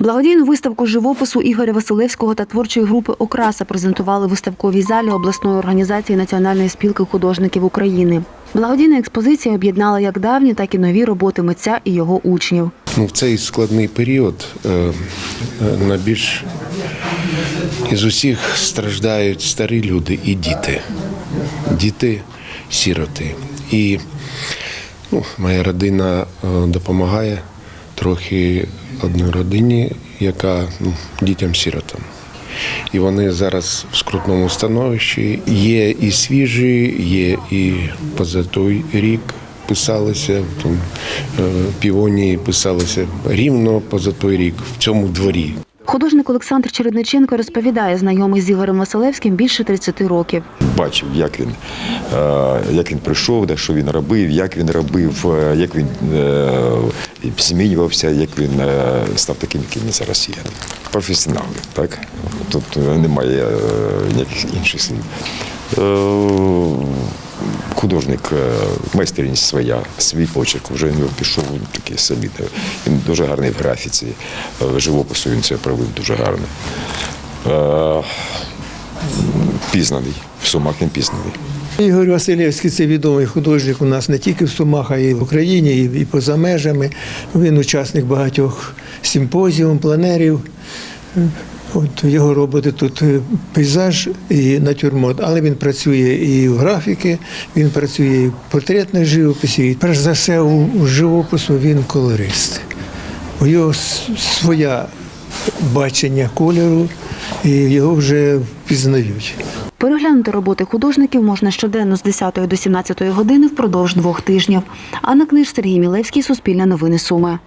Благодійну виставку живопису Ігоря Василевського та творчої групи Окраса презентували в виставковій залі обласної організації Національної спілки художників України. Благодійна експозиція об'єднала як давні, так і нові роботи митця і його учнів. Ну, в цей складний період е, е, найбільш із усіх страждають старі люди і діти. Діти, сіроти. І ну, моя родина е, допомагає трохи одній родині, яка ну, дітям-сіротам. І вони зараз в скрутному становищі. Є і свіжі, є і поза той рік писалися, там, е, півонії писалися рівно поза той рік в цьому дворі. Художник Олександр Чередниченко розповідає, знайомий з Ігорем Василевським більше 30 років. бачив, як він, е, як він прийшов, де що він робив, як він робив, е, як він е, змінювався, як він став таким, яким він зараз є. Професіонал, так? Тут немає ніяких інших слів. Е, Художник, е, майстерність своя, свій почерк, вже в нього пішов такий собі. Він дуже гарний в графіці, е, живопису він це провів дуже гарно. Е, пізнаний. В Сумах він пізнаний. Ігор Василівський це відомий художник у нас не тільки в Сумах, а й в Україні, і поза межами. Він учасник багатьох симпозіум, планерів. От його роботи тут е, пейзаж і натюрморт, але він працює і в графіки, він працює і в портретній живописі. І перш за все, у, живопису він колорист. У його своє бачення кольору, і його вже впізнають. Переглянути роботи художників можна щоденно з 10 до 17 години впродовж двох тижнів. Анна Книж, Сергій Мілевський, Суспільне новини Суми.